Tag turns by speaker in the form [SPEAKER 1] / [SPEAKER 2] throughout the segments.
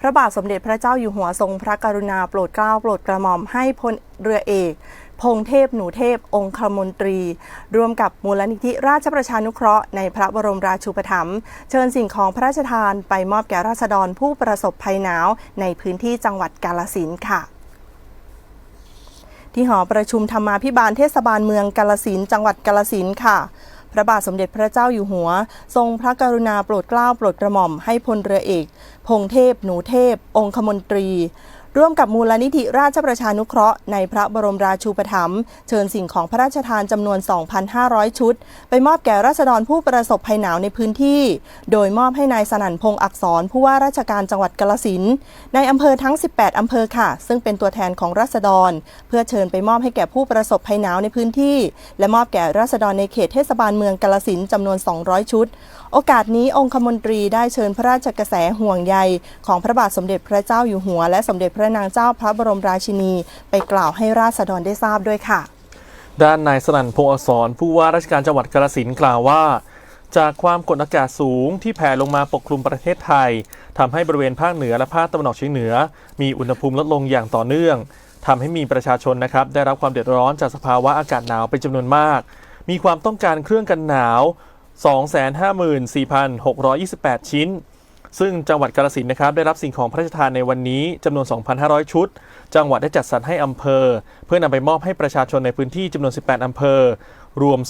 [SPEAKER 1] พระบาทสมเด็จพระเจ้าอยู่หัวทรงพระกรุณาโปรดเกล้าโปรดกระหม่อมให้พลเรือเอก พงเทพหนูเทพ องคมนตรี ร่วมกับมูลนิธิราชประชานุเคราะห์ในพระบรมราชูปถัมภ์เชิญสิ่งของพระราชทานไปมอบแก่ราษฎรผู้ประสบภัยหนาวในพื้นที่จังหวัดกาลสินค่ะที่หอประชุมธรรมาภิบาลเทศบาลเมืองกาลสินจังหวัดกาลสินค่ะ พระบาทสมเด็จพระเจ้าอยู่หัว ทรงพระกรุณาโปรดเกล้าโปรดกระหม่อมให้พลเรือเอก พงเทพ หนูเทพ องคมนตรีร่วมกับมูลนิธิราชประชานุเคราะห์ในพระบรมราชูปถัมภ์เชิญสิ่งของพระราชทานจำนวน 2,500 ชุด ไปมอบแก่ราษฎรผู้ประสบภัยหนาวในพื้นที่ โดยมอบให้นายสนั่นพงษ์อักษรผู้ว่าราชการจังหวัดกาลสินในอำเภอทั้ง 18 อำเภอค่ะ ซึ่งเป็นตัวแทนของราษฎร เพื่อเชิญไปมอบให้แก่ผู้ประสบภัยหนาวในพื้นที่ และมอบแก่ราษฎรในเขตเทศบาลเมืองกาลสินจำนวน 200 ชุด โอกาสนี้องคมนตรีได้เชิญพระราชกระแสห่วงใยของพระบาทสมเด็จพระเจ้าอยู่หัวและสมเด็จพระนางเจ้าพระบรมราชินี ไปกล่าวให้ราษฎรได้ทราบด้วยค่ะ
[SPEAKER 2] ด้านนายสนั่นพงษ์อักษรผู้ว่าราชการจังหวัดกาฬสินกล่าวว่า จากความกดอากาศสูงที่แผ่ลงมาปกคลุมประเทศไทยทำให้บริเวณภาคเหนือและภาคตะวันออกเฉียงเหนือ มีอุณหภูมิลดลงอย่างต่อเนื่องทำให้มีประชาชนนะครับได้รับความเดือดร้อนจากสภาวะอากาศหนาวเป็นจำนวนมาก มีความต้องการเครื่องกันหนาว 254,628 ชิ้น ซึ่งจังหวัดกาฬสินนะครับได้รับสิ่งของพระราชทานในวันนี้จำนวน 2,500 ชุด จังหวัดได้จัดสรรให้อำเภอ เพื่อนำไปมอบให้ประชาชนในพื้นที่จำนวน 18 อำเภอ รวม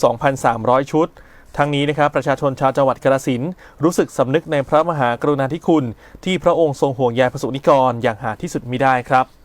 [SPEAKER 2] 2,300 ชุด ทั้งนี้นะครับประชาชนชาวจังหวัดกาฬสินรู้สึกสำนึกในพระมหากรุณาธิคุณ ที่พระองค์ทรงห่วงใยประสบนิกรอย่างหาที่สุดมิได้ครับ